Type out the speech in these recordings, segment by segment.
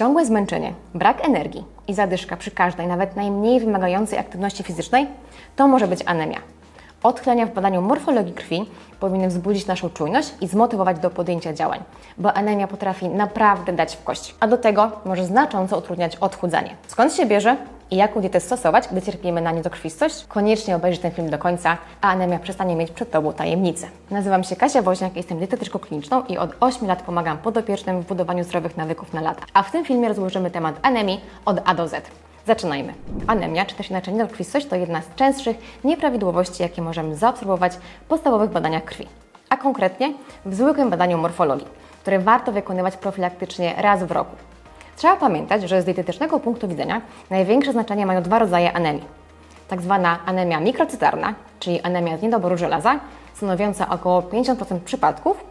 Ciągłe zmęczenie, brak energii i zadyszka przy każdej, nawet najmniej wymagającej aktywności fizycznej to może być anemia. Odchylenia w badaniu morfologii krwi powinny wzbudzić naszą czujność i zmotywować do podjęcia działań, bo anemia potrafi naprawdę dać w kość, a do tego może znacząco utrudniać odchudzanie. Skąd się bierze i jaką dietę stosować, gdy cierpimy na niedokrwistość? Koniecznie obejrzyj ten film do końca, a anemia przestanie mieć przed Tobą tajemnicę. Nazywam się Kasia Woźniak, jestem dietetyczką kliniczną i od 8 lat pomagam podopiecznym w budowaniu zdrowych nawyków na lata. A w tym filmie rozłożymy temat anemii od A do Z. Zaczynajmy. Anemia, czy też inaczej niedokrwistość, to jedna z częstszych nieprawidłowości, jakie możemy zaobserwować w podstawowych badaniach krwi, a konkretnie w zwykłym badaniu morfologii, które warto wykonywać profilaktycznie raz w roku. Trzeba pamiętać, że z dietetycznego punktu widzenia największe znaczenie mają dwa rodzaje anemii. Tak zwana anemia mikrocytarna, czyli anemia z niedoboru żelaza, stanowiąca około 50% przypadków,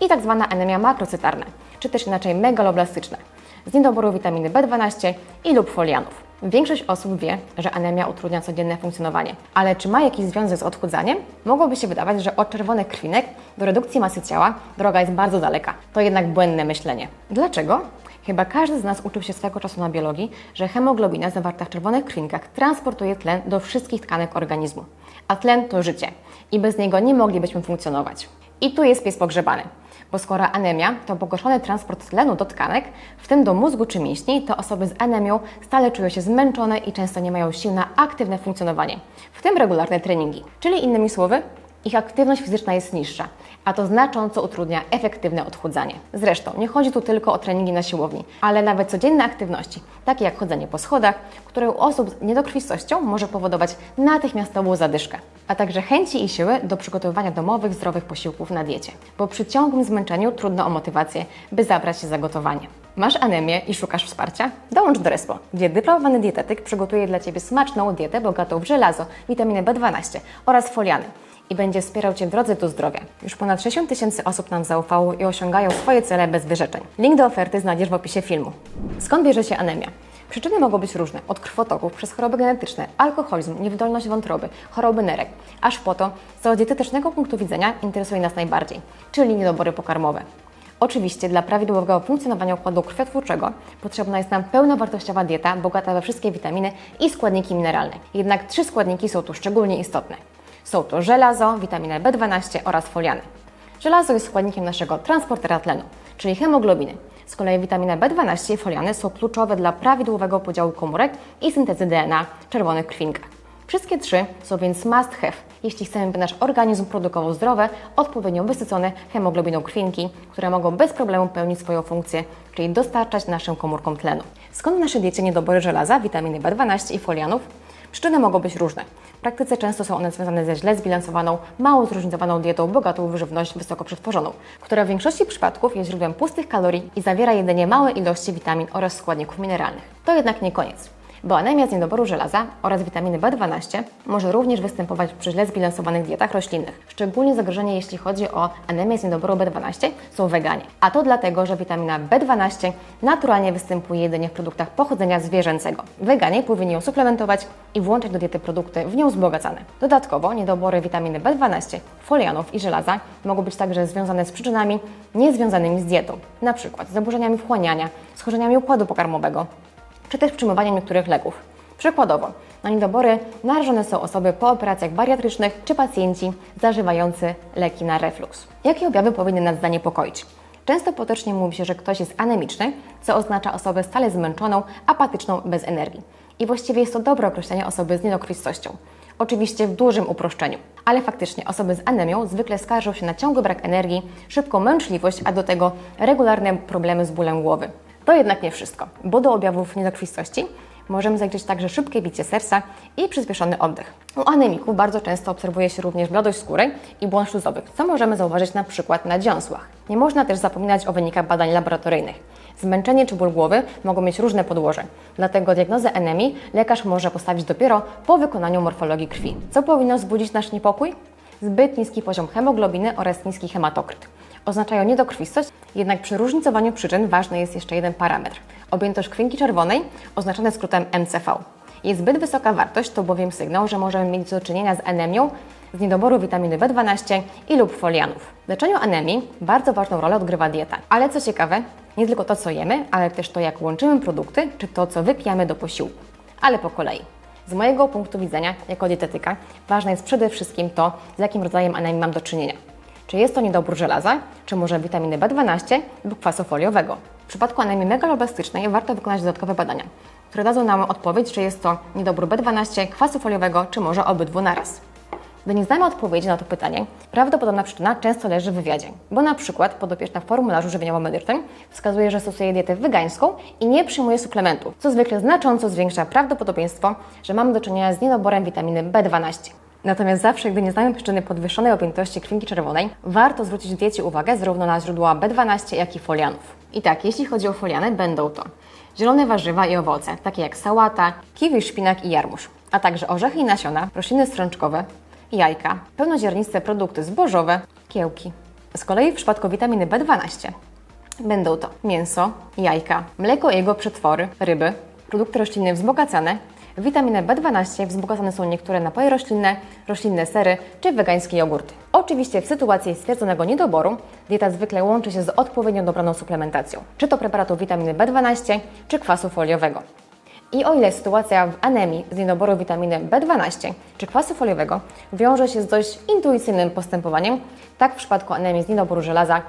i tak zwana anemia makrocytarna, czy też inaczej megaloblastyczna, z niedoboru witaminy B12 i lub folianów. Większość osób wie, że anemia utrudnia codzienne funkcjonowanie, ale czy ma jakiś związek z odchudzaniem? Mogłoby się wydawać, że od czerwonych krwinek do redukcji masy ciała droga jest bardzo daleka. To jednak błędne myślenie. Dlaczego? Chyba każdy z nas uczył się swego czasu na biologii, że hemoglobina zawarta w czerwonych krwinkach transportuje tlen do wszystkich tkanek organizmu. A tlen to życie i bez niego nie moglibyśmy funkcjonować. I tu jest pies pogrzebany. Bo skoro anemia to pogorszony transport tlenu do tkanek, w tym do mózgu czy mięśni, to osoby z anemią stale czują się zmęczone i często nie mają sił na aktywne funkcjonowanie, w tym regularne treningi. Czyli innymi słowy, ich aktywność fizyczna jest niższa, a to znacząco utrudnia efektywne odchudzanie. Zresztą nie chodzi tu tylko o treningi na siłowni, ale nawet codzienne aktywności, takie jak chodzenie po schodach, które u osób z niedokrwistością może powodować natychmiastową zadyszkę, a także chęci i siły do przygotowywania domowych, zdrowych posiłków na diecie, bo przy ciągłym zmęczeniu trudno o motywację, by zabrać się za gotowanie. Masz anemię i szukasz wsparcia? Dołącz do Respo, gdzie dyplomowany dietetyk przygotuje dla Ciebie smaczną dietę bogatą w żelazo, witaminę B12 oraz foliany i będzie wspierał Cię w drodze do zdrowia. Już ponad 60 tysięcy osób nam zaufało i osiągają swoje cele bez wyrzeczeń. Link do oferty znajdziesz w opisie filmu. Skąd bierze się anemia? Przyczyny mogą być różne, od krwotoków przez choroby genetyczne, alkoholizm, niewydolność wątroby, choroby nerek, aż po to, co z dietetycznego punktu widzenia interesuje nas najbardziej, czyli niedobory pokarmowe. Oczywiście dla prawidłowego funkcjonowania układu krwiotwórczego potrzebna jest nam pełnowartościowa dieta, bogata we wszystkie witaminy i składniki mineralne. Jednak trzy składniki są tu szczególnie istotne. Są to żelazo, witaminę B12 oraz foliany. Żelazo jest składnikiem naszego transportera tlenu, czyli hemoglobiny. Z kolei witamina B12 i foliany są kluczowe dla prawidłowego podziału komórek i syntezy DNA czerwonych krwinkach. Wszystkie trzy są więc must have, jeśli chcemy, by nasz organizm produkował zdrowe, odpowiednio wysycone hemoglobiną krwinki, które mogą bez problemu pełnić swoją funkcję, czyli dostarczać naszym komórkom tlenu. Skąd w naszej diecie niedobory żelaza, witaminy B12 i folianów? Przyczyny mogą być różne. W praktyce często są one związane ze źle zbilansowaną, mało zróżnicowaną dietą bogatą w żywność wysoko przetworzoną, która w większości przypadków jest źródłem pustych kalorii i zawiera jedynie małe ilości witamin oraz składników mineralnych. To jednak nie koniec bo anemia z niedoboru żelaza oraz witaminy B12 może również występować przy źle zbilansowanych dietach roślinnych. Szczególnie zagrożenie, jeśli chodzi o anemię z niedoboru B12, są weganie. A to dlatego, że witamina B12 naturalnie występuje jedynie w produktach pochodzenia zwierzęcego. Weganie powinni ją suplementować i włączać do diety produkty w nią wzbogacane. Dodatkowo niedobory witaminy B12, folianów i żelaza mogą być także związane z przyczynami niezwiązanymi z dietą, np. zaburzeniami wchłaniania, schorzeniami układu pokarmowego, czy też przyjmowaniem niektórych leków. Przykładowo, na niedobory narażone są osoby po operacjach bariatrycznych czy pacjenci zażywający leki na reflux. Jakie objawy powinny nas zaniepokoić? Często potocznie mówi się, że ktoś jest anemiczny, co oznacza osobę stale zmęczoną, apatyczną, bez energii. I właściwie jest to dobre określenie osoby z niedokrwistością. Oczywiście w dużym uproszczeniu, ale faktycznie osoby z anemią zwykle skarżą się na ciągły brak energii, szybką męczliwość, a do tego regularne problemy z bólem głowy. To jednak nie wszystko, bo do objawów niedokrwistości możemy zaliczyć także szybkie bicie serca i przyspieszony oddech. U anemików bardzo często obserwuje się również bladość skóry i błąd śluzowy, co możemy zauważyć na przykład na dziąsłach. Nie można też zapominać o wynikach badań laboratoryjnych. Zmęczenie czy ból głowy mogą mieć różne podłoże, dlatego diagnozę anemii lekarz może postawić dopiero po wykonaniu morfologii krwi. Co powinno wzbudzić nasz niepokój? Zbyt niski poziom hemoglobiny oraz niski hematokryt oznaczają niedokrwistość, jednak przy różnicowaniu przyczyn ważny jest jeszcze jeden parametr. Objętość krwinki czerwonej, oznaczone skrótem MCV. Jej zbyt wysoka wartość to bowiem sygnał, że możemy mieć do czynienia z anemią z niedoboru witaminy B12 i lub folianów. W leczeniu anemii bardzo ważną rolę odgrywa dieta, ale co ciekawe, Nie tylko to, co jemy, ale też to, jak łączymy produkty, czy to, co wypijamy do posiłku. Ale po kolei. Z mojego punktu widzenia, jako dietetyka, ważne jest przede wszystkim to, z jakim rodzajem anemii mam do czynienia. Czy jest to niedobór żelaza, czy może witaminy B12 lub kwasu foliowego. W przypadku anemii megalobastycznej warto wykonać dodatkowe badania, które dadzą nam odpowiedź, czy jest to niedobór B12, kwasu foliowego, czy może obydwu naraz. Gdy nie znamy odpowiedzi na to pytanie, prawdopodobna przyczyna często leży w wywiadzie, bo na przykład podopieczna w formularzu żywieniowo-medycznym wskazuje, że stosuje dietę wegańską i nie przyjmuje suplementów, co zwykle znacząco zwiększa prawdopodobieństwo, że mamy do czynienia z niedoborem witaminy B12. Natomiast zawsze, gdy nie znamy przyczyny podwyższonej objętości krwinki czerwonej, warto zwrócić w diecie uwagę zarówno na źródła B12, jak i folianów. I tak, jeśli chodzi o foliany, będą to zielone warzywa i owoce, takie jak sałata, kiwi, szpinak i jarmuż, a także orzechy i nasiona, rośliny strączkowe, jajka, pełnoziarniste produkty zbożowe, kiełki. Z kolei w przypadku witaminy B12 będą to mięso, jajka, mleko i jego przetwory, ryby, produkty roślinne wzbogacane. Witaminę B12 wzbogacane są niektóre napoje roślinne, roślinne sery czy wegańskie jogurty. Oczywiście w sytuacji stwierdzonego niedoboru dieta zwykle łączy się z odpowiednio dobraną suplementacją, czy to preparatu witaminy B12, czy kwasu foliowego. I o ile sytuacja w anemii z niedoboru witaminy B12 czy kwasu foliowego wiąże się z dość intuicyjnym postępowaniem, tak w przypadku anemii z niedoboru żelaza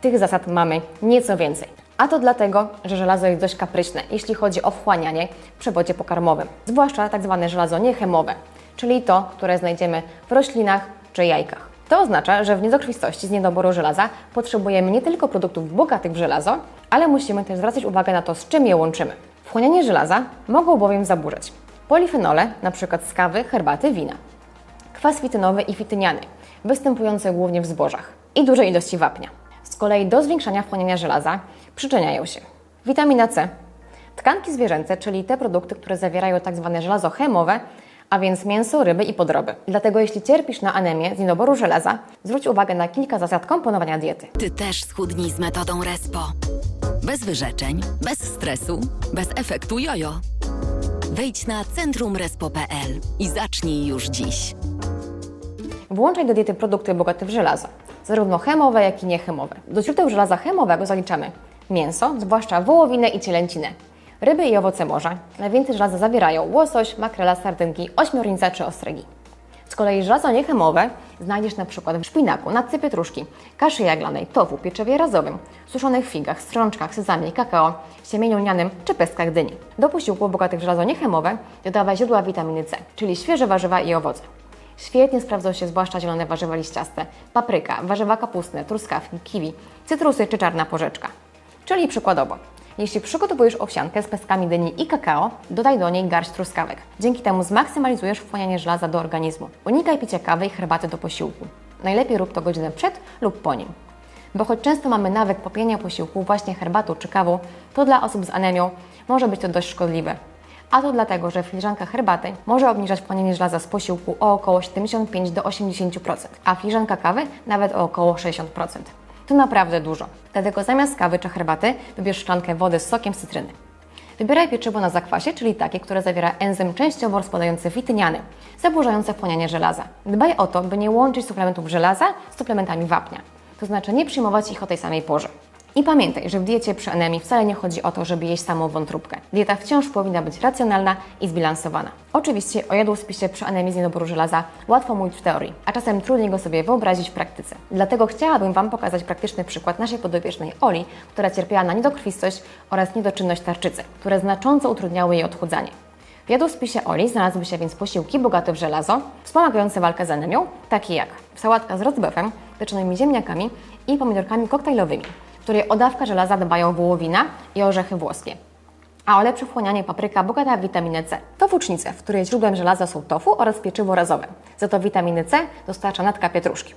tych zasad mamy nieco więcej. A to dlatego, że żelazo jest dość kapryśne, jeśli chodzi o wchłanianie w przewodzie pokarmowym, zwłaszcza tak zwane żelazo niechemowe, czyli to, które znajdziemy w roślinach czy jajkach. To oznacza, że w niedokrwistości z niedoboru żelaza potrzebujemy nie tylko produktów bogatych w żelazo, ale musimy też zwracać uwagę na to, z czym je łączymy. Wchłanianie żelaza mogą bowiem zaburzać polifenole, np. z kawy, herbaty, wina, kwas fitynowy i fityniany, występujące głównie w zbożach i duże ilości wapnia. Z kolei do zwiększania wchłaniania żelaza przyczyniają się witamina C, tkanki zwierzęce, czyli te produkty, które zawierają tzw. żelazo chemowe, a więc mięso, ryby i podroby. Dlatego jeśli cierpisz na anemię z niedoboru żelaza, zwróć uwagę na kilka zasad komponowania diety. Ty też schudnij z metodą Respo. Bez wyrzeczeń, bez stresu, bez efektu jojo. Wejdź na centrumrespo.pl i zacznij już dziś. Włączaj do diety produkty bogate w żelazo, zarówno chemowe, jak i niechemowe. Do źródeł żelaza chemowego zaliczamy mięso, zwłaszcza wołowinę i cielęcinę, ryby i owoce morza. Najwięcej żelaza zawierają łosoś, makrela, sardynki, ośmiornica czy ostregi. Z kolei żelazo niechemowe znajdziesz na przykład w szpinaku, natce pietruszki, kaszy jaglanej, tofu, pieczewie razowym, suszonych figach, strączkach, sezamie, kakao, siemieniu lnianym czy pestkach dyni. Do posiłków bogatych w żelazo niechemowe dodawaj źródła witaminy C, czyli świeże warzywa i owoce. Świetnie sprawdzą się zwłaszcza zielone warzywa liściaste, papryka, warzywa kapustne, truskawki, kiwi, cytrusy czy czarna porzeczka. Czyli przykładowo, jeśli przygotowujesz owsiankę z pestkami dyni i kakao, dodaj do niej garść truskawek. Dzięki temu zmaksymalizujesz wchłanianie żelaza do organizmu. Unikaj picia kawy i herbaty do posiłku. Najlepiej rób to godzinę przed lub po nim. Bo choć często mamy nawyk popijania posiłku właśnie herbatą czy kawą, to dla osób z anemią może być to dość szkodliwe. A to dlatego, że filiżanka herbaty może obniżać wchłanianie żelaza z posiłku o około 75 do 80%, a filiżanka kawy nawet o około 60%. To naprawdę dużo. Dlatego zamiast kawy czy herbaty wybierz szklankę wody z sokiem cytryny. Wybieraj pieczywo na zakwasie, czyli takie, które zawiera enzym częściowo rozkładający fityniany, zaburzające wchłanianie żelaza. Dbaj o to, by nie łączyć suplementów żelaza z suplementami wapnia, to znaczy nie przyjmować ich o tej samej porze. I pamiętaj, że w diecie przy anemii wcale nie chodzi o to, żeby jeść samą wątróbkę. Dieta wciąż powinna być racjonalna i zbilansowana. Oczywiście o jadłospisie przy anemii z niedoboru żelaza łatwo mówić w teorii, a czasem trudniej go sobie wyobrazić w praktyce. Dlatego chciałabym Wam pokazać praktyczny przykład naszej podopiecznej Oli, która cierpiała na niedokrwistość oraz niedoczynność tarczycy, które znacząco utrudniały jej odchudzanie. W jadłospisie Oli znalazły się więc posiłki bogate w żelazo, wspomagające walkę z anemią, takie jak sałatka z rozbefem, pieczonymi ziemniakami i pomidorkami koktajlowymi, której o dawkę żelaza dbają wołowina i orzechy włoskie. A o lepsze wchłanianie papryka bogata w witaminę C. To włócznice, w której źródłem żelaza są tofu oraz pieczywo razowe. Za to witaminy C dostarcza natka pietruszki.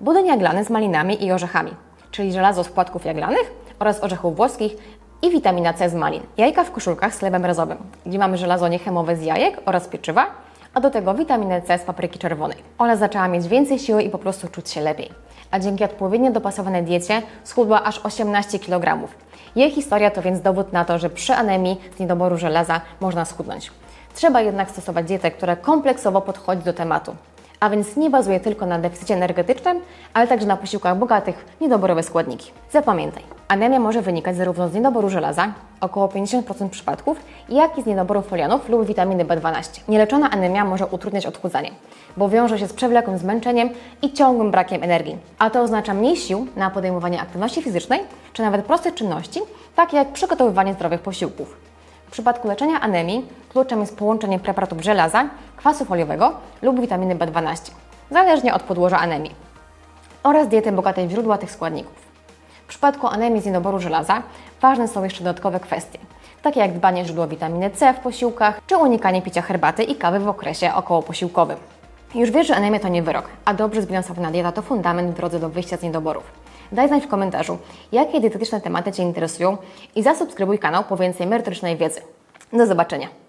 Budyń jaglany z malinami i orzechami, czyli żelazo z płatków jaglanych oraz orzechów włoskich i witamina C z malin. Jajka w koszulkach z chlebem razowym, gdzie mamy żelazo niechemowe z jajek oraz pieczywa, a do tego witaminę C z papryki czerwonej. Ola zaczęła mieć więcej siły i po prostu czuć się lepiej. A dzięki odpowiednio dopasowanej diecie schudła aż 18 kg. Jej historia to więc dowód na to, że przy anemii z niedoboru żelaza można schudnąć. Trzeba jednak stosować dietę, która kompleksowo podchodzi do tematu. A więc nie bazuje tylko na deficycie energetycznym, ale także na posiłkach bogatych w niedoborowe składniki. Zapamiętaj, anemia może wynikać zarówno z niedoboru żelaza, około 50% przypadków, jak i z niedoboru folianów lub witaminy B12. Nieleczona anemia może utrudniać odchudzanie, bo wiąże się z przewlekłym zmęczeniem i ciągłym brakiem energii, a to oznacza mniej sił na podejmowanie aktywności fizycznej, czy nawet proste czynności, takie jak przygotowywanie zdrowych posiłków. W przypadku leczenia anemii kluczem jest połączenie preparatów żelaza, kwasu foliowego lub witaminy B12, zależnie od podłoża anemii, oraz diety bogatej w źródła tych składników. W przypadku anemii z niedoboru żelaza ważne są jeszcze dodatkowe kwestie, takie jak dbanie o źródło witaminy C w posiłkach, czy unikanie picia herbaty i kawy w okresie okołoposiłkowym. Już wiesz, że anemia to nie wyrok, a dobrze zbilansowana dieta to fundament w drodze do wyjścia z niedoborów. Daj znać w komentarzu, jakie dietetyczne tematy Cię interesują i zasubskrybuj kanał po więcej merytorycznej wiedzy. Do zobaczenia!